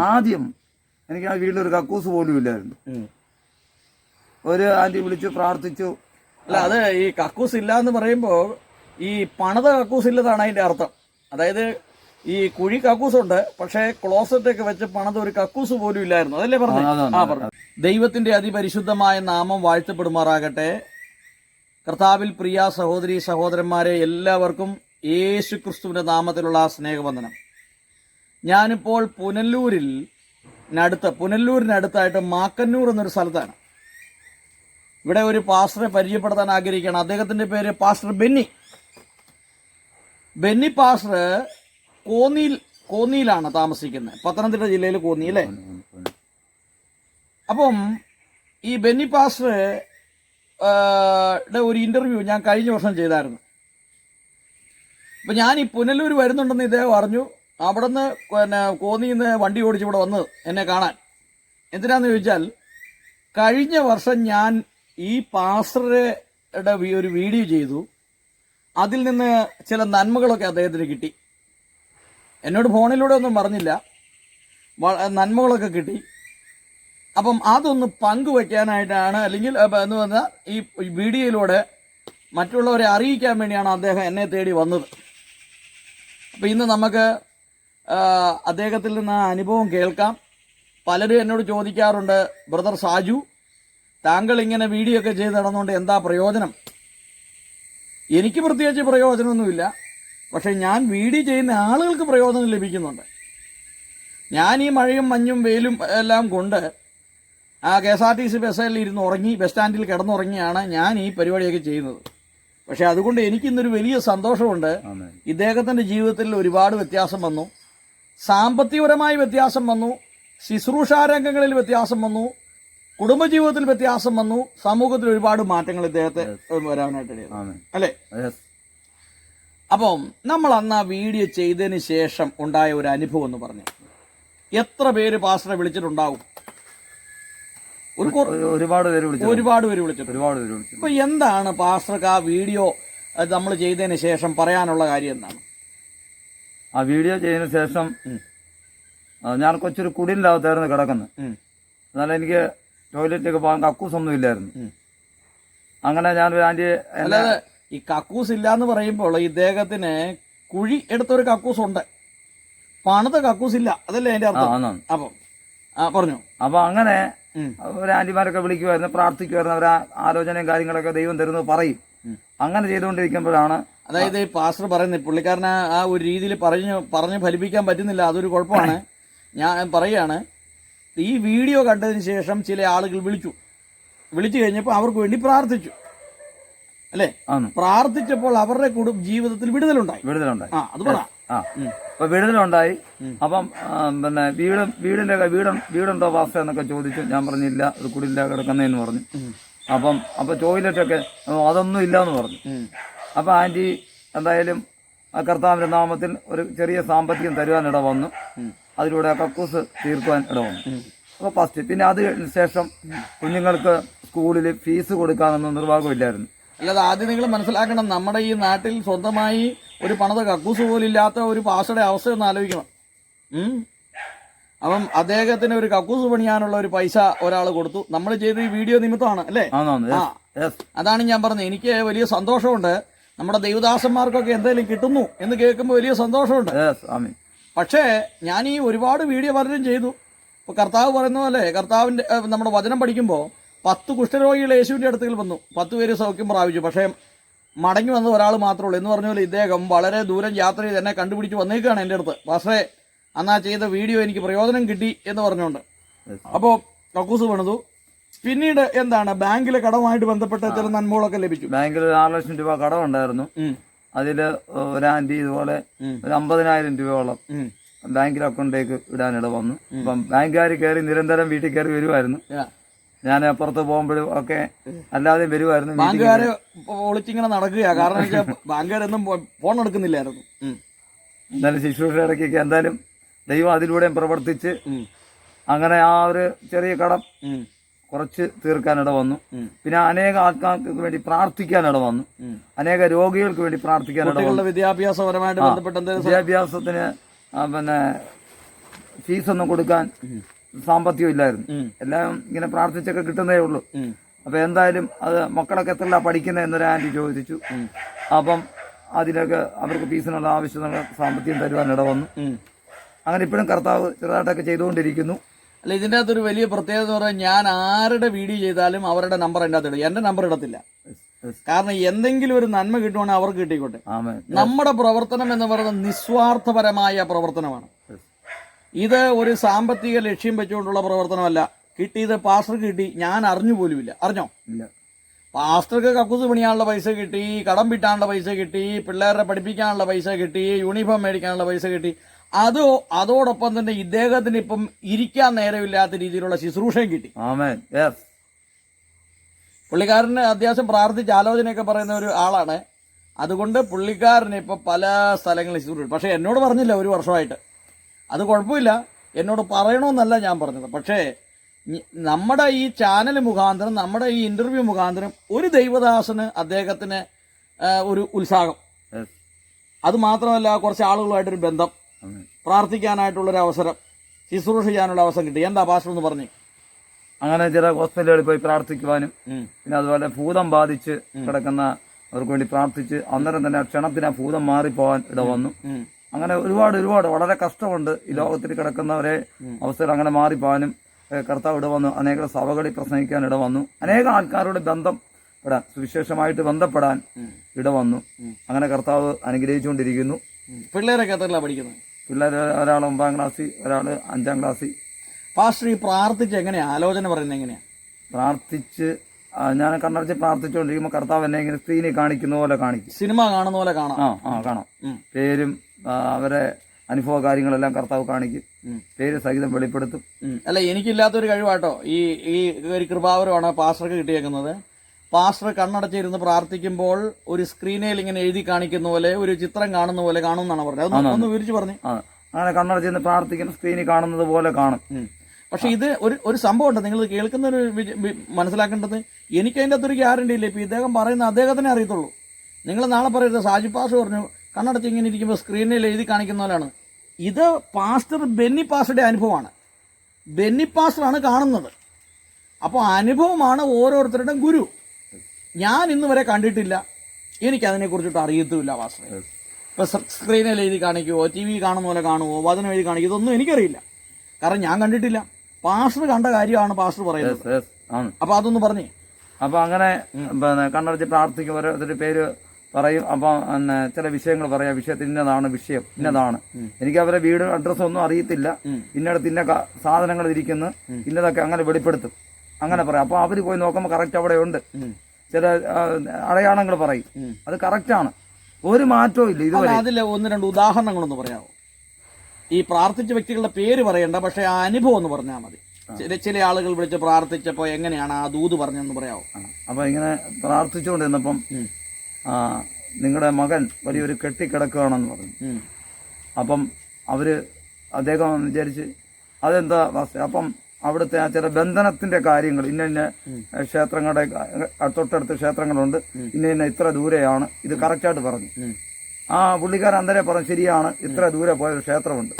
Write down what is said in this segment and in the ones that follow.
ആദ്യം എനിക്ക് ആ വീട്ടിലൊരു കക്കൂസ് പോലും ഇല്ലായിരുന്നു. ഒരു ആന്റി വിളിച്ചു പ്രാർത്ഥിച്ചു. അല്ല അത് ഈ കക്കൂസ് ഇല്ല എന്ന് പറയുമ്പോൾ ഈ പണത കക്കൂസ് ഇല്ലതാണ് അതിന്റെ അർത്ഥം. അതായത് ഈ കുഴി കക്കൂസുണ്ട് പക്ഷേ ക്ലോസറ്റ് ഒക്കെ വെച്ച് പണത് ഒരു കക്കൂസ് പോലും ഇല്ലായിരുന്നു. അതല്ലേ പറഞ്ഞു? ആ, പറഞ്ഞു. ദൈവത്തിന്റെ അതിപരിശുദ്ധമായ നാമം വാഴ്ത്തപ്പെടുമാറാകട്ടെ. കർത്താവിൽ പ്രിയ സഹോദരി സഹോദരന്മാരെ എല്ലാവർക്കും യേശു ക്രിസ്തുവിന്റെ നാമത്തിലുള്ള സ്നേഹവന്ദനം. ഞാനിപ്പോൾ പുനല്ലൂരിൽ അടുത്ത പുനല്ലൂരിനടുത്തായിട്ട് മാക്കന്നൂർ എന്നൊരു സ്ഥലത്താണ്. ഇവിടെ ഒരു പാസ്റ്ററെ പരിചയപ്പെടുത്താൻ ആഗ്രഹിക്കുകയാണ്. അദ്ദേഹത്തിന്റെ പേര് പാസ്റ്റർ ബെന്നി. ബെന്നി പാസ്റ്റർ കോന്നിയിൽ കോന്നിയിലാണ് താമസിക്കുന്നത്. പത്തനംതിട്ട ജില്ലയിൽ കോന്നി അല്ലേ? അപ്പം ഈ ബെന്നി പാസ്റ്റർ ഒരു ഇന്റർവ്യൂ ഞാൻ കഴിഞ്ഞ വർഷം ചെയ്തായിരുന്നു. അപ്പൊ ഞാൻ ഈ പുനലൂർ വരുന്നുണ്ടെന്ന് ഇദ്ദേഹം അറിഞ്ഞു. അവിടുന്ന് പിന്നെ കോന്നിയിൽ നിന്ന് വണ്ടി ഓടിച്ച് ഇവിടെ വന്ന് എന്നെ കാണാൻ. എന്തിനാന്ന് ചോദിച്ചാൽ കഴിഞ്ഞ വർഷം ഞാൻ ഈ പാസ്റ്ററുടെ ഒരു വീഡിയോ ചെയ്തു. അതിൽ നിന്ന് ചില നന്മകളൊക്കെ അദ്ദേഹത്തിന് കിട്ടി. എന്നോട് ഫോണിലൂടെ ഒന്നും പറഞ്ഞില്ല. നന്മകളൊക്കെ കിട്ടി. അപ്പം അതൊന്ന് പങ്കുവയ്ക്കാനായിട്ടാണ് അല്ലെങ്കിൽ എന്ന് പറഞ്ഞാൽ ഈ വീഡിയോയിലൂടെ മറ്റുള്ളവരെ അറിയിക്കാൻ വേണ്ടിയാണ് അദ്ദേഹം എന്നെ തേടി വന്നത്. അപ്പം ഇന്ന് നമുക്ക് അദ്ദേഹത്തിൽ നിന്ന് ആ അനുഭവം കേൾക്കാം. പലരും എന്നോട് ചോദിക്കാറുണ്ട് ബ്രദർ സാജു താങ്കൾ ഇങ്ങനെ വീഡിയോ ഒക്കെ ചെയ്ത് നടന്നുകൊണ്ട് എന്താ പ്രയോജനം? എനിക്ക് പ്രത്യേകിച്ച് പ്രയോജനമൊന്നുമില്ല. പക്ഷെ ഞാൻ വീഡിയോ ചെയ്യുന്ന ആളുകൾക്ക് പ്രയോജനം ലഭിക്കുന്നുണ്ട്. ഞാൻ ഈ മഴയും മഞ്ഞും വെയിലും എല്ലാം കൊണ്ട് ആ K S R T C ബസ്സിൽ ഇരുന്ന് ഉറങ്ങി ബസ് സ്റ്റാൻഡിൽ കിടന്നുറങ്ങിയാണ് ഞാൻ ഈ പരിപാടിയൊക്കെ ചെയ്യുന്നത്. പക്ഷേ അതുകൊണ്ട് എനിക്കിന്നൊരു വലിയ സന്തോഷമുണ്ട്. ഇദ്ദേഹത്തിന്റെ ജീവിതത്തിൽ ഒരുപാട് വ്യത്യാസം വന്നു. സാമ്പത്തികപരമായി വ്യത്യാസം വന്നു ശുശ്രൂഷാരംഗങ്ങളിൽ വ്യത്യാസം വന്നു കുടുംബജീവിതത്തിൽ വ്യത്യാസം വന്നു സമൂഹത്തിൽ ഒരുപാട് മാറ്റങ്ങൾ ഇദ്ദേഹത്തെ വരാനായിട്ട്. അല്ലേ? അപ്പം നമ്മൾ അന്ന് ആ വീഡിയോ ചെയ്തതിന് ശേഷം ഉണ്ടായ ഒരു അനുഭവം എന്ന് പറഞ്ഞു. എത്ര പേര് പാസ്റ്ററെ വിളിച്ചിട്ടുണ്ടാവും? ഒരു ഒരുപാട് പേര് വിളിച്ചു ഒരുപാട് പേര് വിളിച്ചിട്ടുണ്ട്. ഒരുപാട് പേര് വിളിച്ചു അപ്പൊ എന്താണ് പാസ്റ്റർക്ക് ആ വീഡിയോ നമ്മൾ ചെയ്തതിന് ശേഷം പറയാനുള്ള കാര്യം എന്താണ്? ആ വീഡിയോ ചെയ്തതിന് ശേഷം ഞാൻ കൊച്ചൊരു കുടിലിനകത്തായിരുന്നു കിടക്കുന്നത്. എന്നാലും എനിക്ക് ടോയ്ലറ്റിലേക്ക് പോകാൻ കക്കൂസൊന്നും ഇല്ലായിരുന്നു. അങ്ങനെ ഞാൻ ഒരു ആന്റി അല്ലാതെ ഈ കക്കൂസ് ഇല്ലാന്ന് പറയുമ്പോൾ ഇദ്ദേഹത്തിന് കുഴി എടുത്തൊരു കക്കൂസ് ഉണ്ട് പണിത കക്കൂസ് ഇല്ല അതല്ലേ എന്റെ അപ്പൊ അർത്ഥം ആന്നാണ് അപ്പം ആ പറഞ്ഞു. അപ്പൊ അങ്ങനെ. ഒരു ആന്റിമാരൊക്കെ വിളിക്കുമായിരുന്നു പ്രാർത്ഥിക്കുമായിരുന്നു അവരെ ആലോചനയും കാര്യങ്ങളൊക്കെ ദൈവം തരുന്നത് പറയും. അങ്ങനെ ചെയ്തുകൊണ്ടിരിക്കുമ്പോഴാണ് അതായത് ഈ പാസ്റ്റർ പറയുന്നത് പുള്ളിക്കാരന് ആ ഒരു രീതിയിൽ പറഞ്ഞു പറഞ്ഞ് ഫലിപ്പിക്കാൻ പറ്റുന്നില്ല. അതൊരു കുഴപ്പമാണ്. ഞാൻ പറയുകയാണ് ഈ വീഡിയോ കണ്ടതിന് ശേഷം ചില ആളുകൾ വിളിച്ചു. വിളിച്ചു കഴിഞ്ഞപ്പോൾ അവർക്ക് വേണ്ടി പ്രാർത്ഥിച്ചു. അല്ലേ? പ്രാർത്ഥിച്ചപ്പോൾ അവരുടെ കുടുംബ ജീവിതത്തിൽ വിടുതലുണ്ടായി. വിടുതലുണ്ടായി. ആ അത് പറ. അപ്പൊ വിടുതലുണ്ടായി. ഉം. അപ്പം പിന്നെ വീട് വീടിന്റെ വീടും വീടുണ്ടോ വാസ എന്നൊക്കെ ചോദിച്ചു. ഞാൻ പറഞ്ഞില്ല ഒരു കുടില്ല കിടക്കുന്നതെന്ന് പറഞ്ഞു. അപ്പം അപ്പൊ ടോയ്ലറ്റൊക്കെ "ഓ, അതൊന്നും ഇല്ല എന്ന് പറഞ്ഞു ഉം. അപ്പൊ ആന്റി എന്തായാലും ആ കർത്താവിന്റെ നാമത്തിൽ ഒരു ചെറിയ സാമ്പത്തികം തരുവാൻ ഇട വന്നു. അതിലൂടെ ആ കക്കൂസ് തീർക്കുവാൻ ഇട വന്നു. അപ്പോൾ അപ്പൊ ഫസ്റ്റ് പിന്നെ അത് കഴിഞ്ഞ ശേഷം കുഞ്ഞുങ്ങൾക്ക് സ്കൂളിൽ ഫീസ് കൊടുക്കാനൊന്നും നിർവാഹമില്ലായിരുന്നു. അല്ലാതെ ആദ്യം നിങ്ങൾ മനസ്സിലാക്കണം നമ്മുടെ ഈ നാട്ടിൽ സ്വന്തമായി ഒരു പണത കക്കൂസ് പോലും ഇല്ലാത്ത ഒരു പാസയുടെ അവസ്ഥ ഒന്ന് ആലോചിക്കണം. അപ്പം അദ്ദേഹത്തിന് ഒരു കക്കൂസ് പണിയാനുള്ള ഒരു പൈസ ഒരാൾ കൊടുത്തു. നമ്മൾ ചെയ്ത ഈ വീഡിയോ നിമിത്തമാണ് അല്ലേ? അതാണ് ഞാൻ പറഞ്ഞത്. എനിക്ക് വലിയ സന്തോഷമുണ്ട്. നമ്മുടെ ദൈവദാസന്മാർക്കൊക്കെ എന്തെങ്കിലും കിട്ടുന്നു എന്ന് കേൾക്കുമ്പോൾ വലിയ സന്തോഷമുണ്ട്. സ്വാമി പക്ഷേ ഞാൻ ഈ ഒരുപാട് വീഡിയോ പലരും ചെയ്തു. കർത്താവ് പറയുന്ന പോലെ കർത്താവിന്റെ നമ്മുടെ വചനം പഠിക്കുമ്പോൾ പത്ത് കുഷ്ഠരോഗികൾ യേശുവിന്റെ അടുത്തേൽ വന്നു. പത്ത് പേര് സൗഖ്യം പ്രാപിച്ചു. പക്ഷേ മടങ്ങി വന്ന ഒരാൾ മാത്രമേ ഉള്ളൂ. എന്ന് പറഞ്ഞ പോലെ ഇദ്ദേഹം വളരെ ദൂരം യാത്ര ചെയ്ത് എന്നെ കണ്ടുപിടിച്ച് വന്നേക്കാണ് എന്റെ അടുത്ത്. പക്ഷേ അന്നാ ചെയ്ത വീഡിയോ എനിക്ക് പ്രയോജനം കിട്ടി എന്ന് പറഞ്ഞുകൊണ്ട്. അപ്പോൾ കക്കൂസ് പണിതു. പിന്നീട് എന്താണ്? ബാങ്കിലെ കടവുമായിട്ട് ബന്ധപ്പെട്ട ചില നന്മകളൊക്കെ ലഭിച്ചു. ബാങ്കിൽ ഒരു ആറ് ലക്ഷം രൂപ കടമുണ്ടായിരുന്നു ഉം, അതിൽ ഒരു ആന്റി ഇതുപോലെ ഒരു അമ്പതിനായിരം രൂപയോളം. ബാങ്കിൽ അക്കൗണ്ടിലേക്ക് ഇടാനിട വന്നു. അപ്പം ബാങ്കുകാർ കയറി നിരന്തരം വീട്ടിൽ കയറി വരുമായിരുന്നു ഞാൻ അപ്പുറത്ത് പോകുമ്പോഴും ഒക്കെ അല്ലാതെ വരുമായിരുന്നു ബാങ്കുകാര് ഒളിച്ചിങ്ങനെ നടക്കുക കാരണം വെച്ചാൽ ബാങ്കുകാരൊന്നും ഫോൺ എടുക്കുന്നില്ലായിരുന്നു. എന്നാലും ശുശ്രൂഷ ഇടയ്ക്കൊക്കെ എന്തായാലും ദൈവം അതിലൂടെയും പ്രവർത്തിച്ച് അങ്ങനെ ആ ഒരു ചെറിയ കടം കുറച്ച് തീർക്കാനിട വന്നു. പിന്നെ അനേക ആൾക്കാർക്ക് വേണ്ടി പ്രാർത്ഥിക്കാനിട വന്നു. അനേക രോഗികൾക്ക് വേണ്ടി പ്രാർത്ഥിക്കാനിട വന്നു. വിദ്യാഭ്യാസപരമായിട്ട് ബന്ധപ്പെട്ട വിദ്യാഭ്യാസത്തിന് പിന്നെ ഫീസൊന്നും കൊടുക്കാൻ സാമ്പത്തികം ഇല്ലായിരുന്നു. എല്ലാം ഇങ്ങനെ പ്രാർത്ഥിച്ചൊക്കെ കിട്ടുന്നേ ഉള്ളൂ. അപ്പൊ എന്തായാലും അത് മക്കളൊക്കെ എത്രല്ല പഠിക്കുന്നത് എന്നൊരു ആന്റി ചോദിച്ചു. അപ്പം അതിലൊക്കെ അവർക്ക് ഫീസിനുള്ള ആവശ്യമുള്ള സാമ്പത്തികം തരുവാൻ ഇടവന്നു ഉം. അങ്ങനെ ഇപ്പോഴും കർത്താവ് ചെറുതായിട്ടൊക്കെ ചെയ്തുകൊണ്ടിരിക്കുന്നു. അല്ല ഇതിന്റെ അകത്തൊരു വലിയ പ്രത്യേകത എന്ന് പറഞ്ഞാൽ ഞാൻ ആരുടെ വീഡിയോ ചെയ്താലും അവരുടെ നമ്പർ എന്റെ അകത്ത് ഇടും. എന്റെ നമ്പർ ഇടത്തില്ല. കാരണം എന്തെങ്കിലും ഒരു നന്മ കിട്ടുവാണെങ്കിൽ അവർക്ക് കിട്ടിക്കോട്ടെ. നമ്മുടെ പ്രവർത്തനം എന്ന് പറയുന്നത് നിസ്വാർത്ഥപരമായ പ്രവർത്തനമാണ്. ഇത് ഒരു സാമ്പത്തിക ലക്ഷ്യം വെച്ചുകൊണ്ടുള്ള പ്രവർത്തനമല്ല. കിട്ടിയത് പാസ്റ്റർ കിട്ടി. ഞാൻ അറിഞ്ഞു പോലുമില്ല. അറിഞ്ഞോ? ഇല്ല. പാസ്റ്റർക്ക് കക്കൂസ് പണിയാനുള്ള പൈസ കിട്ടി കടം വിട്ടാനുള്ള പൈസ കിട്ടി പിള്ളേരെ പഠിപ്പിക്കാനുള്ള പൈസ കിട്ടി യൂണിഫോം മേടിക്കാനുള്ള പൈസ കിട്ടി. അത് അതോടൊപ്പം തന്നെ ഇദ്ദേഹത്തിന് ഇപ്പം ഇരിക്കാൻ നേരമില്ലാത്ത രീതിയിലുള്ള ശുശ്രൂഷയും കിട്ടി. പുള്ളിക്കാരന് അത്യാവശ്യം പ്രാർത്ഥിച്ച് ആലോചനയൊക്കെ പറയുന്ന ഒരു ആളാണ്. അതുകൊണ്ട് പുള്ളിക്കാരന് ഇപ്പം പല സ്ഥലങ്ങളിൽ ശുശ്രൂഷ പക്ഷേ എന്നോട് പറഞ്ഞില്ല ഒരു വർഷമായിട്ട്. അത് കുഴപ്പമില്ല. എന്നോട് പറയണമെന്നല്ല ഞാൻ പറഞ്ഞത്. പക്ഷേ നമ്മുടെ ഈ ചാനൽ മുഖാന്തരം നമ്മുടെ ഈ ഇന്റർവ്യൂ മുഖാന്തരം ഒരു ദൈവദാസന് അദ്ദേഹത്തിന് ഒരു ഉത്സാഹം. അത് മാത്രമല്ല കുറച്ച് ആളുകളുമായിട്ടൊരു ബന്ധം. പ്രാർത്ഥിക്കാനായിട്ടുള്ളൊരു അവസരം ശുശ്രൂഷ ചെയ്യാനുള്ള അവസരം കിട്ടി. എന്താ പാസ്റ്റർ എന്ന് പറഞ്ഞു? അങ്ങനെ ചില ഹോസ്പിറ്റലുകളിൽ പോയി പ്രാർത്ഥിക്കുവാനും പിന്നെ അതുപോലെ ഭൂതം ബാധിച്ച് കിടക്കുന്ന അവർക്ക് വേണ്ടി പ്രാർത്ഥിച്ച് അന്നേരം തന്നെ ക്ഷണത്തിന് ആ ഭൂതം മാറിപ്പോവാൻ ഇട വന്നു. അങ്ങനെ ഒരുപാട് ഒരുപാട് വളരെ കഷ്ടമുണ്ട് ഈ ലോകത്തിൽ കിടക്കുന്നവരെ അവസരം അങ്ങനെ മാറിപ്പോവാനും കർത്താവ് ഇട വന്നു അനേക സഭകളിൽ പ്രസംഗിക്കാൻ ഇട ഇടവന്നു അനേക ആൾക്കാരോട് ബന്ധപ്പെടാൻ സുവിശേഷമായിട്ട് ബന്ധപ്പെടാൻ ഇട വന്നു. അങ്ങനെ കർത്താവ് അനുഗ്രഹിച്ചുകൊണ്ടിരിക്കുന്നു. പിള്ളേരൊക്കെ എത്രല്ല പഠിക്കുന്നത്? പിള്ളേർ ഒരാൾ ഒമ്പതാം ക്ലാസ്സിൽ ഒരാൾ അഞ്ചാം ക്ലാസ്സിൽ പാസ്റ്റർ ഈ പ്രാർത്ഥിച്ച് എങ്ങനെയാണ് ആലോചന പറയുന്നത് എങ്ങനെയാണ് പ്രാർത്ഥിച്ച് ഞാൻ കണ്ണടച്ച് പ്രാർത്ഥിച്ചുകൊണ്ടിരിക്കുമ്പോൾ കർത്താവ് എന്നെ ഇങ്ങനെ സ്ക്രീനിൽ കാണിക്കുന്ന പോലെ കാണിക്കും. സിനിമ കാണുന്ന പോലെ കാണാം. ആ ആ കാണാം. പേരും അവരെ അനുഭവ കാര്യങ്ങളെല്ലാം കർത്താവ് കാണിക്കും. പേര് സഹിതം വെളിപ്പെടുത്തും. അല്ല എനിക്കില്ലാത്തൊരു കഴിവാട്ടോ. ഈ ഈ ഒരു കൃപാവരമാണ് പാസ്റ്റർക്ക് കിട്ടിയേക്കുന്നത്. പാസ്റ്റർ കണ്ണടച്ചിരുന്ന് പ്രാർത്ഥിക്കുമ്പോൾ ഒരു സ്ക്രീനിൽ ഇങ്ങനെ എഴുതി കാണിക്കുന്ന പോലെ ഒരു ചിത്രം കാണുന്ന പോലെ കാണുമെന്നാണ് പറഞ്ഞത്. അതൊന്ന് ഒന്ന് വിവരിച്ചു പറഞ്ഞു. അങ്ങനെ കണ്ണടച്ചിരുന്ന് പ്രാർത്ഥിക്കുന്ന സ്ക്രീനിൽ കാണുന്നത് പോലെ കാണും. പക്ഷെ ഇത് ഒരു ഒരു സംഭവം ഉണ്ട്. നിങ്ങൾ കേൾക്കുന്ന ഒരു മനസ്സിലാക്കേണ്ടത് എനിക്ക് അതിന്റെ അകത്തൊരു ഗ്യാരണ്ടി ഇല്ല. ഇപ്പം ഇദ്ദേഹം പറയുന്ന അദ്ദേഹത്തിനെ അറിയത്തുള്ളൂ. നിങ്ങൾ നാളെ പറയരുത്. സാജി പാസ് പറഞ്ഞു കണ്ണടച്ച് ഇങ്ങനെ ഇരിക്കുമ്പോൾ സ്ക്രീനിൽ എഴുതി കാണിക്കുന്ന പോലെയാണ്. ഇത് പാസ്റ്റർ ബെന്നി പാസ്റ്ററുടെ അനുഭവമാണ്. ബെന്നി പാസ്റ്ററാണ് കാണുന്നത്. അപ്പോൾ അനുഭവമാണ് ഓരോരുത്തരുടെയും ഗുരു. ഞാൻ ഇന്ന് വരെ കണ്ടിട്ടില്ല. എനിക്കതിനെക്കുറിച്ചിട്ട് അറിയത്തുമില്ല വാസ്തവം ഇപ്പോൾ സ്ക്രീനിൽ എഴുതി കാണിക്കുമോ ടി വി കാണുന്ന പോലെ കാണുമോ വചനം എഴുതി കാണിക്കുമോ ഇതൊന്നും എനിക്കറിയില്ല. കാരണം ഞാൻ കണ്ടിട്ടില്ല. പാസ്റ്റർ കണ്ട കാര്യമാണ് പാസ്റ്റർ പറയുന്നത്. അപ്പോൾ അതൊന്ന് പറഞ്ഞേ. അപ്പൊ അങ്ങനെ പിന്നെ കണ്ണടച്ച് പ്രാർത്ഥിക്കും ഓരോരുത്തരുടെ പേര് പറയും. അപ്പൊ പിന്നെ ചില വിഷയങ്ങൾ പറയാം. വിഷയത്തിൽ ഇന്നതാണ് വിഷയം ഇന്നതാണ്. എനിക്ക് അവരെ വീട് അഡ്രസ്സ് ഒന്നും അറിയത്തില്ല. ഇന്നടത്ത് ഇന്ന സാധനങ്ങൾ ഇരിക്കുന്നു. ഇന്നതൊക്കെ അങ്ങനെ വെളിപ്പെടുത്തും. അങ്ങനെ പറയാം. അപ്പോൾ അവർ പോയി നോക്കുമ്പോൾ കറക്റ്റ് അവിടെ ഉണ്ട്. ചില അടയാളങ്ങൾ പറയും. അത് കറക്റ്റാണ് ഒരു മാറ്റവും ഇല്ല ഇതുവരെ. അതിൽ ഒന്ന് രണ്ട് ഉദാഹരണങ്ങളൊന്ന് പറയാമോ ഈ പ്രാർത്ഥിച്ച വ്യക്തികളുടെ പേര് പറയണ്ട പക്ഷെ ആ അനുഭവം എന്ന് പറഞ്ഞാൽ മതി. ചില ചില ആളുകൾ വിളിച്ച് പ്രാർത്ഥിച്ചപ്പോൾ എങ്ങനെയാണ് ആ ദൂത് പറഞ്ഞതെന്ന് പറയാമോ അപ്പൊ ഇങ്ങനെ പ്രാർത്ഥിച്ചുകൊണ്ടിരുന്നപ്പം ആ നിങ്ങളുടെ മകൻ വലിയൊരു കെട്ടിക്കിടക്കുകയാണെന്ന് പറഞ്ഞു. അപ്പം അവർ അദ്ദേഹം വിചാരിച്ച് അതെന്താ അപ്പം അവിടുത്തെ ആ ചില ബന്ധനത്തിന്റെ കാര്യങ്ങൾ ഇന്ന ഇന്ന ക്ഷേത്രങ്ങളുടെ തൊട്ടടുത്ത് ക്ഷേത്രങ്ങളുണ്ട്. ഇന്ന ഇന്ന ഇത്ര ദൂരെയാണ്. ഇത് കറക്റ്റായിട്ട് പറഞ്ഞു. ആ പുള്ളിക്കാരൻ അന്നേരം പറഞ്ഞു ശരിയാണ്. ഇത്ര ദൂരെ പോയ ഒരു ക്ഷേത്രമുണ്ട്.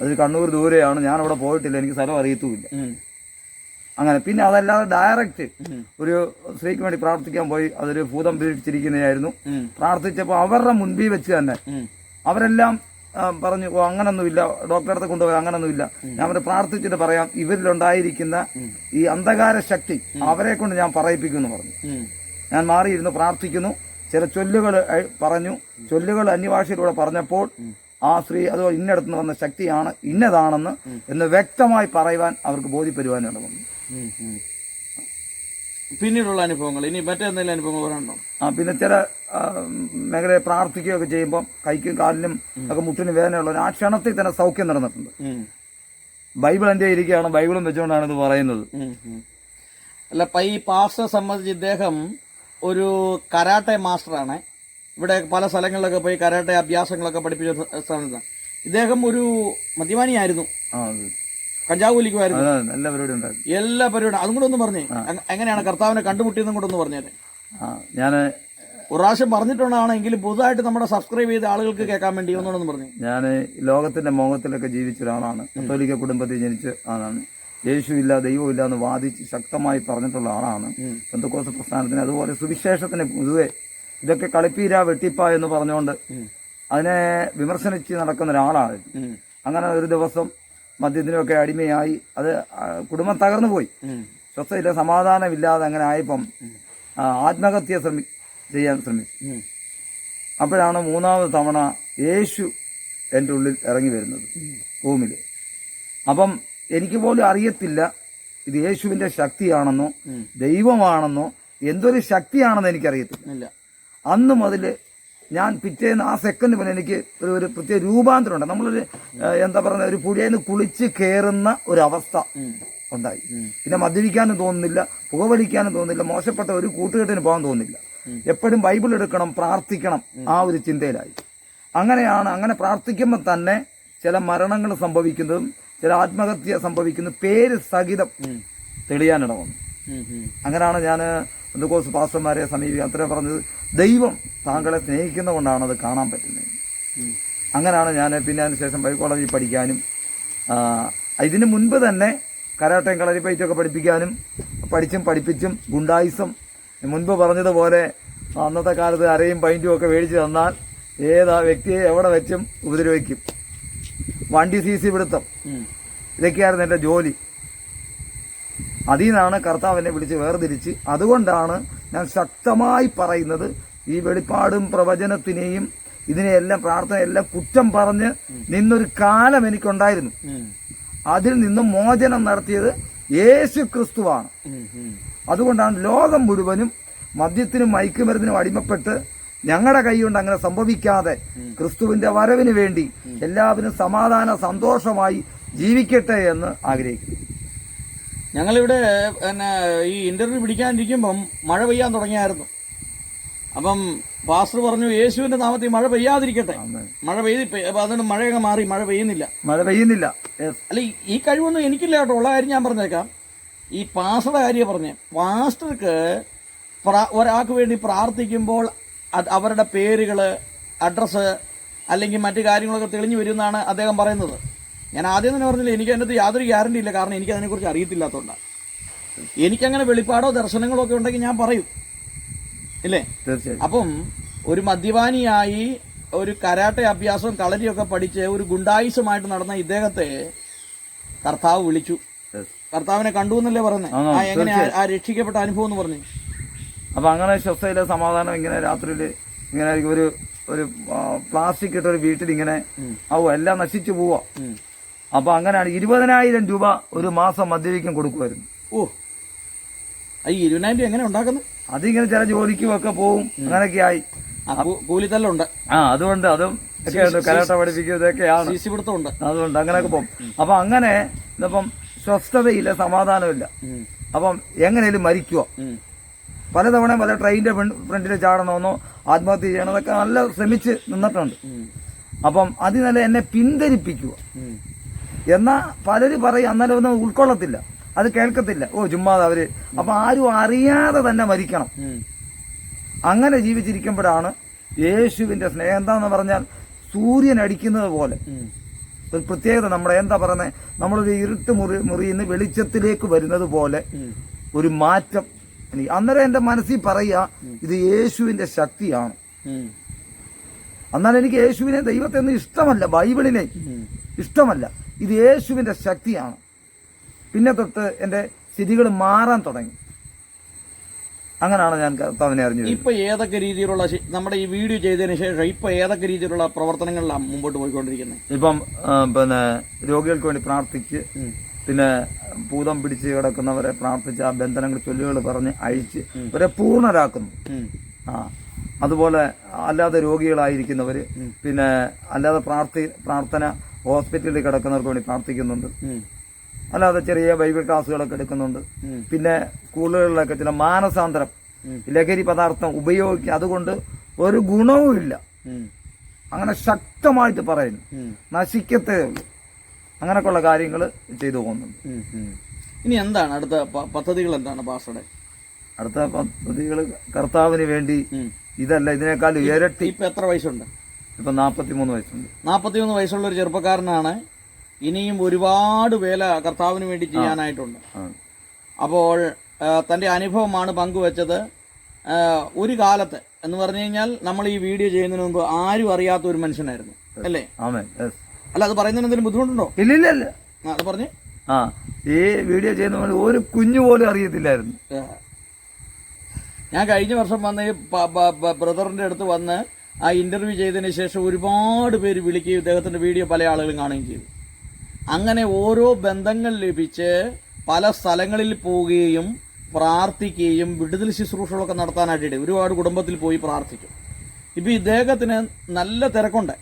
അത് കണ്ണൂർ ദൂരെയാണ്. ഞാൻ അവിടെ പോയിട്ടില്ല. എനിക്ക് സ്ഥലം അറിയത്തുമില്ല. അങ്ങനെ. പിന്നെ അതല്ലാതെ ഡയറക്റ്റ് ഒരു സ്ത്രീക്ക് വേണ്ടി പ്രാർത്ഥിക്കാൻ പോയി. അതൊരു ഭൂതം പീഡിച്ചിരിക്കുന്നതായിരുന്നു. പ്രാർത്ഥിച്ചപ്പോൾ അവരുടെ മുൻപിൽ വെച്ച് തന്നെ അവരെല്ലാം പറഞ്ഞു ഓ അങ്ങനൊന്നുമില്ല. ഡോക്ടറെ അടുത്ത് കൊണ്ടുപോയി അങ്ങനൊന്നുമില്ല. ഞാൻ അവരെ പ്രാർത്ഥിച്ചിട്ട് പറയാം. ഇവരിലുണ്ടായിരിക്കുന്ന ഈ അന്ധകാര ശക്തി അവരെ കൊണ്ട് ഞാൻ പറയിപ്പിക്കുമെന്ന് പറഞ്ഞു. ഞാൻ മാറിയിരുന്ന് പ്രാർത്ഥിക്കുന്നു. ചില ചൊല്ലുകൾ പറഞ്ഞു. ചൊല്ലുകൾ അന്യഭാഷയിലൂടെ പറഞ്ഞപ്പോൾ ആ സ്ത്രീ അത് ഇന്നടത്തുനിന്ന് വന്ന ശക്തിയാണ് ഇന്നതാണെന്ന് എന്ന് വ്യക്തമായി പറയുവാൻ അവർക്ക് ബോധ്യപ്പെടുവാനാണ് വന്നു ഉം. ഉം. പിന്നീടുള്ള അനുഭവങ്ങൾ. ഇനി മറ്റെന്തെങ്കിലും അനുഭവങ്ങൾ പറയാനുണ്ടോ? ആ പിന്നെ ചില മേഖലയെ പ്രാർത്ഥിക്കുകയൊക്കെ ചെയ്യുമ്പോൾ കൈക്കും കാലിനും ഒക്കെ മുട്ടിന് വേദനയുള്ള ആ ക്ഷണത്തിൽ തന്നെ സൗഖ്യം നടന്നിട്ടുണ്ട്. ബൈബിൾ എന്റെ ഇരിക്കുകയാണ് ബൈബിളും വെച്ചുകൊണ്ടാണ് ഇത് പറയുന്നത്. അല്ല ഈ പാസ്റ്റർ സംബന്ധിച്ച് ഇദ്ദേഹം ഒരു കരാട്ടെ മാസ്റ്ററാണ്. ഇവിടെ പല സ്ഥലങ്ങളിലൊക്കെ പോയി കരാട്ടെ അഭ്യാസങ്ങളൊക്കെ പഠിപ്പിച്ച സ്ഥ- സ്ഥലത്താണ് ഇദ്ദേഹം ഒരു മദ്യപാനിയായിരുന്നു. കഞ്ചാവ് വലിക്കുമായിരുന്നു എല്ലാ നല്ല പരിപാടി ഉണ്ടായിരുന്നു. എല്ലാ പരിപാടിയും. അതും കൂടെ ഒന്ന് പറഞ്ഞേ. എങ്ങനെയാണ് കർത്താവിനെ കണ്ടുമുട്ടിയതും കൂടെ ഒന്ന് പറഞ്ഞേ ഞാൻ ഒരു പ്രാവശ്യം പറഞ്ഞിട്ടുണ്ടാണെങ്കിലും പുതുതായിട്ട് നമ്മുടെ സബ്സ്ക്രൈബ് ചെയ്ത ആളുകൾക്ക് കേൾക്കാൻ വേണ്ടി ഒന്നുകൂടെ പറഞ്ഞു. ഞാൻ ലോകത്തിന്റെ മോഹത്തിലൊക്കെ ജീവിച്ച ഒരാളാണ്. കത്തോലിക്ക കുടുംബത്തിൽ ജനിച്ച ആളാണ്. യേശു ഇല്ല ദൈവമില്ല എന്ന് വാദിച്ച് ശക്തമായി പറഞ്ഞിട്ടുള്ള ആളാണ്. പെന്തക്കോസ് പ്രസ്ഥാനത്തിന് അതുപോലെ സുവിശേഷത്തിന് പൊതുവെ ഇതൊക്കെ കളിപ്പീര വെട്ടിപ്പ എന്ന് പറഞ്ഞുകൊണ്ട് അതിനെ വിമർശനിച്ച് നടക്കുന്ന ഒരാളാണ്. അങ്ങനെ ഒരു ദിവസം മദ്യത്തിനൊക്കെ അടിമയായി. അത് കുടുംബം തകർന്നു പോയി. സ്വസ്ഥയില്ല സമാധാനമില്ലാതെ അങ്ങനെ ആയപ്പം ആത്മഹത്യ ശ്രമി ചെയ്യാൻ ശ്രമിച്ചു അപ്പോഴാണ് മൂന്നാമത് തവണ യേശു എന്റെ ഉള്ളിൽ ഇറങ്ങി വരുന്നത് ഭൂമിയിൽ. അപ്പം എനിക്ക് പോലും അറിയത്തില്ല ഇത് യേശുവിന്റെ ശക്തിയാണെന്നോ ദൈവമാണെന്നോ എന്തൊരു ശക്തിയാണെന്ന് എനിക്കറിയത്തില്ല. അന്ന് മുതൽ ഞാൻ പിറ്റേന്ന് ആ സെക്കൻഡ് പിന്നെ എനിക്ക് ഒരു ഒരു പ്രത്യേക രൂപാന്തരം ഉണ്ട് നമ്മളൊരു എന്താ പറയുക ഒരു പുഴയിൽ നിന്ന് കുളിച്ച് കയറുന്ന ഒരു അവസ്ഥ ഉണ്ടായി. പിന്നെ മദ്യപിക്കാനും തോന്നുന്നില്ല പുകവലിക്കാനും തോന്നുന്നില്ല മോശപ്പെട്ട ഒരു കൂട്ടുകെട്ടിന് പോകാൻ തോന്നുന്നില്ല. എപ്പോഴും ബൈബിൾ എടുക്കണം പ്രാർത്ഥിക്കണം ആ ഒരു ചിന്തയിലായി. അങ്ങനെയാണ് അങ്ങനെ പ്രാർത്ഥിക്കുമ്പോൾ തന്നെ ചില മരണങ്ങൾ സംഭവിക്കുന്നതും ചില ആത്മഹത്യ സംഭവിക്കുന്ന പേര് സഹിതം തെളിയാനിട വന്നു. അങ്ങനെയാണ് ഞാൻ എന്തൊക്കെ പാസ്റ്റർമാരെ സമീപിക്കുക അത്രയും പറഞ്ഞത് ദൈവം താങ്കളെ സ്നേഹിക്കുന്നതുകൊണ്ടാണ് അത് കാണാൻ പറ്റുന്നത്. അങ്ങനെയാണ് ഞാൻ പിന്നെ അതിനുശേഷം ശേഷം ബൈ കോളേജിൽ പഠിക്കാനും ഇതിന് മുൻപ് തന്നെ കരാട്ടയും കളരിപ്പയറ്റൊക്കെ പഠിപ്പിക്കാനും പഠിച്ചും പഠിപ്പിച്ചും ഗുണ്ടായിസം മുൻപ് പറഞ്ഞതുപോലെ അന്നത്തെ കാലത്ത് അരയും പൈന്റും ഒക്കെ മേടിച്ച് തന്നാൽ ഏതാ വ്യക്തിയെ എവിടെ വെച്ചും ഉപദ്രവിക്കും. വണ്ടി സി സി പിടുത്തം. ഇതൊക്കെയായിരുന്നു എന്റെ ജോലി. അതിൽ നിന്നാണ് കർത്താവ് എന്നെ വിളിച്ച് വേർതിരിച്ച് അതുകൊണ്ടാണ് ഞാൻ ശക്തമായി പറയുന്നത് ഈ വെളിപ്പാടും പ്രവചനത്തിനെയും ഇതിനെയെല്ലാം പ്രാർത്ഥനയെല്ലാം കുറ്റം പറഞ്ഞ് നിന്നൊരു കാലം എനിക്കുണ്ടായിരുന്നു. അതിൽ നിന്നും മോചനം നടത്തിയത് യേശു ക്രിസ്തുവാണ്. അതുകൊണ്ടാണ് ലോകം മുഴുവനും മദ്യത്തിനും മയക്കുമരുന്നിനും അടിമപ്പെട്ട് ഞങ്ങളുടെ കൈകൊണ്ട് അങ്ങനെ സംഭവിക്കാതെ ക്രിസ്തുവിന്റെ വരവിന് വേണ്ടി എല്ലാവരും സമാധാന സന്തോഷമായി ജീവിക്കട്ടെ എന്ന് ആഗ്രഹിക്കുന്നു. ഞങ്ങളിവിടെ പിന്നെ ഈ ഇന്റർവ്യൂ പിടിക്കാനിരിക്കുമ്പം മഴ പെയ്യാൻ തുടങ്ങിയായിരുന്നു. അപ്പം പാസ്റ്റർ പറഞ്ഞു യേശുവിന്റെ നാമത്തിൽ മഴ പെയ്യാതിരിക്കട്ടെ. മഴ പെയ്തി അപ്പൊ അതുകൊണ്ട് മഴയൊക്കെ മാറി മഴ പെയ്യുന്നില്ല. മഴ പെയ്യുന്നില്ല. അല്ല ഈ- കഴിവൊന്നും എനിക്കില്ല കേട്ടോ ഉള്ള കാര്യം ഞാൻ പറഞ്ഞേക്കാം. ഈ പാസ്റ്ററുടെ കാര്യം പറഞ്ഞേ. പാസ്റ്റർക്ക് ഒരാൾക്ക് വേണ്ടി പ്രാർത്ഥിക്കുമ്പോൾ അവരുടെ പേരുകൾ അഡ്രസ്സ് അല്ലെങ്കിൽ മറ്റു കാര്യങ്ങളൊക്കെ തെളിഞ്ഞു വരുമെന്നാണ് അദ്ദേഹം പറയുന്നത്. ഞാൻ ആദ്യം തന്നെ പറഞ്ഞില്ല എനിക്ക് അതിനകത്ത് യാതൊരു ഗ്യാരണ്ടി ഇല്ല. കാരണം എനിക്ക് അതിനെക്കുറിച്ച് അറിയത്തില്ലാത്തതുകൊണ്ടാണ് എനിക്കങ്ങനെ വെളിപ്പാടോ ദർശനങ്ങളോ ഒക്കെ ഉണ്ടെങ്കിൽ ഞാൻ പറയും. ഇല്ലേ? അപ്പം ഒരു മദ്യപാനിയായി ഒരു കരാട്ടെ അഭ്യാസവും കളരിയൊക്കെ പഠിച്ച് ഒരു ഗുണ്ടായുസമായിട്ട് നടന്ന ഇദ്ദേഹത്തെ കർത്താവ് വിളിച്ചു. കർത്താവിനെ കണ്ടു എന്നല്ലേ പറഞ്ഞത് ആ എങ്ങനെ ആ- രക്ഷിക്കപ്പെട്ട അനുഭവം എന്ന് പറഞ്ഞു. അപ്പൊ അങ്ങനെ ശ്വസയിലെ സമാധാനം ഇങ്ങനെ രാത്രിയിൽ ഇങ്ങനെ ഒരു ഒരു പ്ലാസ്റ്റിക് ഇട്ട ഒരു വീട്ടിൽ ഇങ്ങനെ ആവും. എല്ലാം നശിച്ചു പോവാ. അപ്പൊ അങ്ങനെയാണ് ഇരുപതിനായിരം രൂപ ഒരു മാസം മദ്യപിക്കും കൊടുക്കുമായിരുന്നു. ഓ. ഈ ഇരുപതിനായിരം രൂപ എങ്ങനെ ഉണ്ടാക്കുന്നത് അതിങ്ങനെ ചില ജോലിക്കും ഒക്കെ പോവും അങ്ങനെയൊക്കെ ആയി കൂലിത്തല്ലുണ്ട്. ആ അതുകൊണ്ട് അതും ഒക്കെയുണ്ട് കരാട്ട പഠിപ്പിക്കും ഇതൊക്കെയാണ്. അതുകൊണ്ട് അങ്ങനെയൊക്കെ പോകും അപ്പൊ അങ്ങനെ ഇന്നിപ്പം സ്വസ്ഥതയില്ല സമാധാനമില്ല. അപ്പം എങ്ങനെയും മരിക്കുക. പലതവണ പല ട്രെയിനിന്റെ ഫ്രണ്ടിൽ ചാടണമെന്നോ ആത്മഹത്യ ചെയ്യണമെന്നൊക്കെ നല്ല ശ്രമിച്ച് നിന്നിട്ടുണ്ട്. അപ്പം അതിനല്ല എന്നെ പിന്തിരിപ്പിക്കുക എന്നാ പലര് പറയും അന്നേരം ഒന്നും ഉൾക്കൊള്ളത്തില്ല. അത് കേൾക്കത്തില്ല. ഓ ചുമ്മാതെ അവർ. അപ്പൊ ആരും അറിയാതെ തന്നെ മരിക്കണം. അങ്ങനെ ജീവിച്ചിരിക്കുമ്പോഴാണ് യേശുവിന്റെ സ്നേഹം എന്താന്ന് പറഞ്ഞാൽ സൂര്യൻ അടിക്കുന്നത് പോലെ. ഒരു പ്രത്യേകത നമ്മുടെ എന്താ പറയുന്നത് നമ്മളൊരു ഇരുട്ട് മുറി മുറിയിൽ നിന്ന് വെളിച്ചത്തിലേക്ക് വരുന്നത് പോലെ ഒരു മാറ്റം. എനിക്ക് അന്നേരം എന്റെ മനസ്സിൽ പറയുക ഇത് യേശുവിന്റെ ശക്തിയാണ്. എന്നാൽ എനിക്ക് യേശുവിനെ ദൈവത്തെ ഒന്നും ഇഷ്ടമല്ല ബൈബിളിനെ ഇഷ്ടമല്ല. ഇത് യേശുവിന്റെ ശക്തിയാണ്. പിന്നെ തൊട്ട് എന്റെ സ്ഥിതികൾ മാറാൻ തുടങ്ങി. അങ്ങനെയാണ് ഞാൻ കർത്താവിനെ അറിഞ്ഞത്. ഇപ്പൊ ഏതൊക്കെ രീതിയിലുള്ള നമ്മുടെ ഈ വീഡിയോ ചെയ്തതിന് ശേഷം ഇപ്പൊ ഏതൊക്കെ രീതിയിലുള്ള പ്രവർത്തനങ്ങളിലാണ് മുമ്പോട്ട് പോയിക്കൊണ്ടിരിക്കുന്നത് ഇപ്പം പിന്നെ രോഗികൾക്ക് വേണ്ടി പ്രാർത്ഥിച്ച് പിന്നെ ഭൂതം പിടിച്ച് കിടക്കുന്നവരെ പ്രാർത്ഥിച്ച് ആ ബന്ധനങ്ങൾ ചൊല്ലുകൾ പറഞ്ഞ് അഴിച്ച് അവരെ പൂർണരാക്കുന്നു. ആ. അതുപോലെ അല്ലാതെ രോഗികളായിരിക്കുന്നവർ പിന്നെ അല്ലാതെ പ്രാർത്ഥി പ്രാർത്ഥന ഹോസ്പിറ്റലിൽ കിടക്കുന്നവർക്ക് വേണ്ടി പ്രാർത്ഥിക്കുന്നുണ്ട്. അല്ലാതെ ചെറിയ ബൈബിൾ ക്ലാസ്സുകളൊക്കെ എടുക്കുന്നുണ്ട്. പിന്നെ സ്കൂളുകളിലൊക്കെ ചില മാനസാന്തരം. ലഹരി പദാർത്ഥം ഉപയോഗിക്കുക. അതുകൊണ്ട് ഒരു ഗുണവും ഇല്ല. അങ്ങനെ ശക്തമായിട്ട് പറയുന്നു. നശിക്കത്തേ ഉള്ളൂ. അങ്ങനെയൊക്കെയുള്ള കാര്യങ്ങൾ ചെയ്തു പോകുന്നുണ്ട്. ഇനി എന്താണ് അടുത്ത പദ്ധതികൾ എന്താണ് പാസ്റ്ററുടെ? അടുത്ത പദ്ധതികൾ കർത്താവിന് വേണ്ടി. ഇതല്ല ഇതിനേക്കാൾ ഇരട്ടി ഇപ്പൊ എത്ര വയസ്സുണ്ട്? ഇപ്പൊ നാപ്പത്തിമൂന്ന് വയസ്സുണ്ട്. നാൽപ്പത്തിമൂന്ന് വയസ്സുള്ള ഒരു ചെറുപ്പക്കാരനാണ്. ഇനിയും ഒരുപാട് വേല കർത്താവിന് വേണ്ടി ചെയ്യാനായിട്ടുണ്ട്. അപ്പോൾ തന്റെ തന്റെ അനുഭവമാണ് പങ്കുവച്ചത്. ഒരു കാലത്ത് എന്ന് പറഞ്ഞു കഴിഞ്ഞാൽ നമ്മൾ ഈ വീഡിയോ ചെയ്യുന്നതിന് മുമ്പ് ആരും അറിയാത്ത ഒരു മനുഷ്യനായിരുന്നു. അല്ലേ? അല്ല അത് പറയുന്നതിന് എന്തെങ്കിലും ബുദ്ധിമുട്ടുണ്ടോ? ഇല്ല ഇല്ല അത് പറഞ്ഞു. ആ ഈ വീഡിയോ ചെയ്യുന്ന ഒരു കുഞ്ഞു പോലും അറിയത്തില്ലായിരുന്നു. ഞാൻ കഴിഞ്ഞ വർഷം വന്ന് ബ്രദറിന്റെ അടുത്ത് വന്ന് ആ ഇന്റർവ്യൂ ചെയ്തതിന് ശേഷം ഒരുപാട് പേര് വിളിക്കുകയും ഇദ്ദേഹത്തിന്റെ വീഡിയോ പല ആളുകളും കാണുകയും ചെയ്തു. അങ്ങനെ ഓരോ ബന്ധങ്ങൾ ലഭിച്ച് പല സ്ഥലങ്ങളിൽ പോവുകയും പ്രാർത്ഥിക്കുകയും വിടുതൽ ശുശ്രൂഷകളൊക്കെ നടത്താനായിട്ട് ഒരുപാട് കുടുംബത്തിൽ പോയി പ്രാർത്ഥിക്കും. ഇപ്പൊ ഇദ്ദേഹത്തിന് നല്ല തിരക്കുണ്ട്.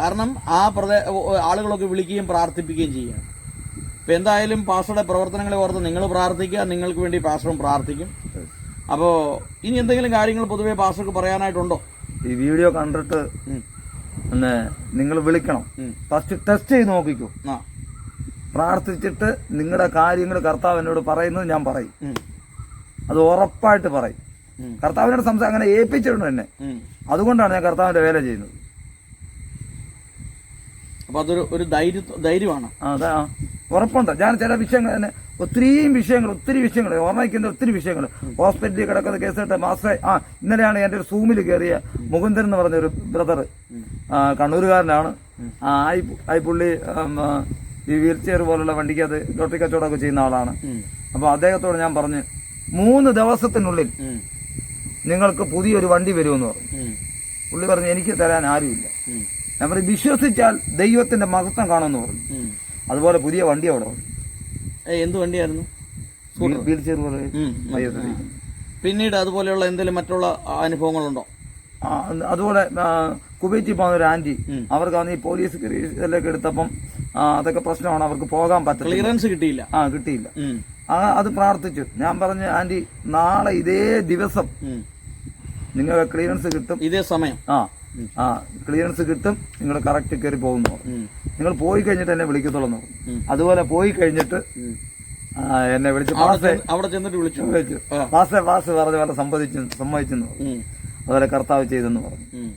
കാരണം ആ പ്രദേ ആളുകളൊക്കെ വിളിക്കുകയും പ്രാർത്ഥിപ്പിക്കുകയും ചെയ്യുക ഇപ്പം എന്തായാലും പാസ്റ്ററുടെ പ്രവർത്തനങ്ങളെ ഓർത്ത് നിങ്ങൾ പ്രാർത്ഥിക്കുക നിങ്ങൾക്ക് വേണ്ടി പാസ്റ്ററും പ്രാർത്ഥിക്കും. അപ്പോ ഇനി എന്തെങ്കിലും കാര്യങ്ങൾ പൊതുവെ പാസ്റ്റർക്ക് പറയാനായിട്ടുണ്ടോ? ഈ വീഡിയോ കണ്ടിട്ട്. പിന്നെ നിങ്ങൾ വിളിക്കണം. ഫസ്റ്റ് ടെസ്റ്റ് ചെയ്ത് നോക്കിക്കോ. പ്രാർത്ഥിച്ചിട്ട് നിങ്ങളുടെ കാര്യങ്ങൾ കർത്താവ് എന്നോട് പറയുന്നത് ഞാൻ പറയും. അത് ഉറപ്പായിട്ട് പറയും. കർത്താവിനോട് സംസാരം അങ്ങനെ ഏൽപ്പിച്ചിട്ടുണ്ട് എന്നെ. അതുകൊണ്ടാണ് ഞാൻ കർത്താവിന്റെ വേല ചെയ്യുന്നത്. അപ്പൊ അതൊരു ഒരു ധൈര്യ ധൈര്യമാണ്. അതാ. ഉറപ്പുണ്ട്. ഞാൻ ചില വിഷയങ്ങൾ ഒത്തിരിയും വിഷയങ്ങൾ ഒത്തിരി വിഷയങ്ങൾ ഓർമ്മിക്കുന്ന ഒത്തിരി വിഷയങ്ങൾ. ഹോസ്പിറ്റലിൽ കിടക്കുന്ന കേസിട്ട് മാസ്റ്റർ ആ ഇന്നലെയാണ് എന്റെ ഒരു സൂമിൽ കയറിയ മുകുന്ദൻ എന്ന് പറഞ്ഞ ഒരു ബ്രദർ കണ്ണൂരുകാരനാണ്. ആയി പുള്ളി ഈ വീൽ ചെയർ പോലുള്ള വണ്ടിക്കകത്ത് ലോട്ടറി കച്ചവടമൊക്കെ ചെയ്യുന്ന ആളാണ്. അപ്പോൾ അദ്ദേഹത്തോട് ഞാൻ പറഞ്ഞു മൂന്ന് ദിവസത്തിനുള്ളിൽ നിങ്ങൾക്ക് പുതിയൊരു വണ്ടി വരുമെന്ന് പറഞ്ഞു. പുള്ളി പറഞ്ഞു എനിക്ക് തരാൻ ആരുമില്ല. ഞാൻ പറഞ്ഞു വിശ്വസിച്ചാൽ ദൈവത്തിന്റെ മഹത്വം കാണുമെന്ന് പറഞ്ഞു. അതുപോലെ പുതിയ വണ്ടി അവിടെ വന്നു. എന്ത് വണ്ടിയായിരുന്നു? വീൽ ചെയർ പോലെ. ഉം. പിന്നീട് അതുപോലെയുള്ള എന്തെങ്കിലും മറ്റുള്ള അനുഭവങ്ങളുണ്ടോ? അതുപോലെ കുബേറ്റി കുവൈറ്റിൽ പോകുന്ന ഒരു ആന്റി ഉം. അവർക്ക് അന്ന് ഈ പോലീസ് കേസിലൊക്കെ എടുത്തപ്പം അതൊക്കെ പ്രശ്നമാണ് അവർക്ക് പോകാൻ പറ്റില്ല ക്ലിയറൻസ് കിട്ടിയില്ല. ആ കിട്ടിയില്ല. അത് പ്രാർത്ഥിച്ചു. ഞാൻ പറഞ്ഞു ആന്റി നാളെ ഇതേ ദിവസം. നിങ്ങൾക്ക് ക്ലിയറൻസ് കിട്ടും. ഇതേ സമയം. ആ. ആ ക്ലിയറൻസ് കിട്ടും നിങ്ങൾ കറക്റ്റ് കയറി പോകുന്നു. നിങ്ങൾ പോയി കഴിഞ്ഞിട്ട് എന്നെ വിളിക്കത്തുള്ളൂ. അതുപോലെ പോയി കഴിഞ്ഞിട്ട് എന്നെ വിളിച്ച് അവിടെ ചെന്നിട്ട് വിളിച്ചു. വിളിച്ചു. പാസ് പാസ് പറഞ്ഞ പോലെ സംവദിച്ചു സമ്മതിച്ചെന്ന് പറഞ്ഞു. ഉം. അതുപോലെ കർത്താവ് ചെയ്തെന്ന് പറഞ്ഞു. ഉം.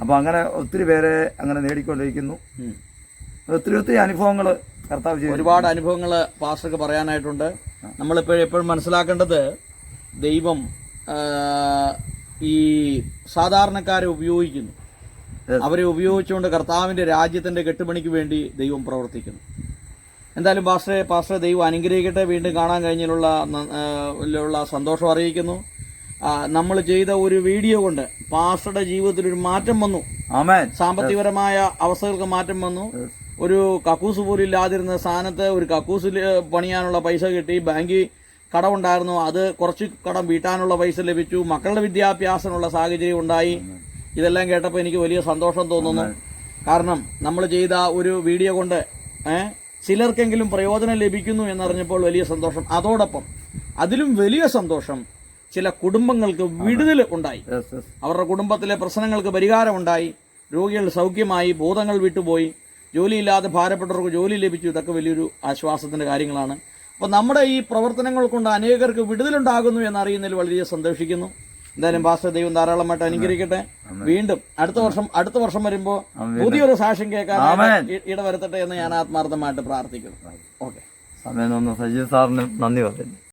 അപ്പൊ അങ്ങനെ ഒത്തിരി പേരെ അങ്ങനെ നേടിക്കൊണ്ടിരിക്കുന്നു. ഒത്തിരി ഒത്തിരി അനുഭവങ്ങൾ കർത്താവ് ചെയ്തു. ഒരുപാട് അനുഭവങ്ങൾ പാസ്റ്റർക്ക് പറയാനായിട്ടുണ്ട്. നമ്മളിപ്പോൾ എപ്പോഴും മനസ്സിലാക്കേണ്ടത് ദൈവം ഈ സാധാരണക്കാരെ ഉപയോഗിക്കുന്നു. അവരെ ഉപയോഗിച്ചുകൊണ്ട് കർത്താവിന്റെ രാജ്യത്തിന്റെ കെട്ടുപണിക്ക് വേണ്ടി ദൈവം പ്രവർത്തിക്കുന്നു. എന്തായാലും പാസ്റ്ററെ പാസ്റ്ററെ ദൈവം അനുഗ്രഹിക്കട്ടെ. വീണ്ടും കാണാൻ കഴിഞ്ഞതിലുള്ള ഉള്ള സന്തോഷം അറിയിക്കുന്നു. നമ്മൾ ചെയ്ത ഒരു വീഡിയോ കൊണ്ട് പാസ്റ്ററുടെ ജീവിതത്തിൽ ഒരു മാറ്റം വന്നു. സാമ്പത്തികപരമായ അവസ്ഥകൾക്ക് മാറ്റം വന്നു. ഒരു കക്കൂസ് പോലും ഇല്ലാതിരുന്ന സ്ഥാനത്ത് ഒരു കക്കൂസിൽ പണിയാനുള്ള പൈസ കിട്ടി. ബാങ്കിൽ കടമുണ്ടായിരുന്നു. അത് കുറച്ച് കടം വീട്ടാനുള്ള പൈസ ലഭിച്ചു. മക്കളുടെ വിദ്യാഭ്യാസത്തിനുള്ള സാഹചര്യം ഉണ്ടായി. ഇതെല്ലാം കേട്ടപ്പോൾ എനിക്ക് വലിയ സന്തോഷം തോന്നുന്നു. കാരണം നമ്മൾ ചെയ്ത ഒരു വീഡിയോ കൊണ്ട് ചിലർക്കെങ്കിലും പ്രയോജനം ലഭിക്കുന്നു എന്നറിഞ്ഞപ്പോൾ വലിയ സന്തോഷം. അതോടൊപ്പം അതിലും വലിയ സന്തോഷം ചില കുടുംബങ്ങൾക്ക് വിടുതൽ ഉണ്ടായി. അവരുടെ കുടുംബത്തിലെ പ്രശ്നങ്ങൾക്ക് പരിഹാരമുണ്ടായി രോഗികൾ സൗഖ്യമായി ബോധങ്ങൾ വിട്ടുപോയി. ജോലിയില്ലാതെ ഭാരപ്പെട്ടവർക്ക് ജോലി ലഭിച്ചു. ഇതൊക്കെ വലിയൊരു ആശ്വാസത്തിന്റെ കാര്യങ്ങളാണ്. അപ്പോൾ നമ്മുടെ ഈ പ്രവർത്തനങ്ങൾ കൊണ്ട് അനേകർക്ക് വിടുതലുണ്ടാകുന്നു എന്നറിയുന്നതിൽ വളരെ സന്തോഷിക്കുന്നു. എന്തായാലും പാസ്റ്റർ ദൈവം ധാരാളമായിട്ട് അനുഗ്രഹിക്കട്ടെ. വീണ്ടും അടുത്ത വർഷം അടുത്ത വർഷം വരുമ്പോൾ പുതിയൊരു സാക്ഷ്യം കേൾക്കാൻ ഇടവരുത്തട്ടെ എന്ന് ഞാൻ ആത്മാർത്ഥമായിട്ട് പ്രാർത്ഥിക്കുന്നു. ഓക്കെ സമയം സജീവ് സാറിന് നന്ദി പറയുന്നു.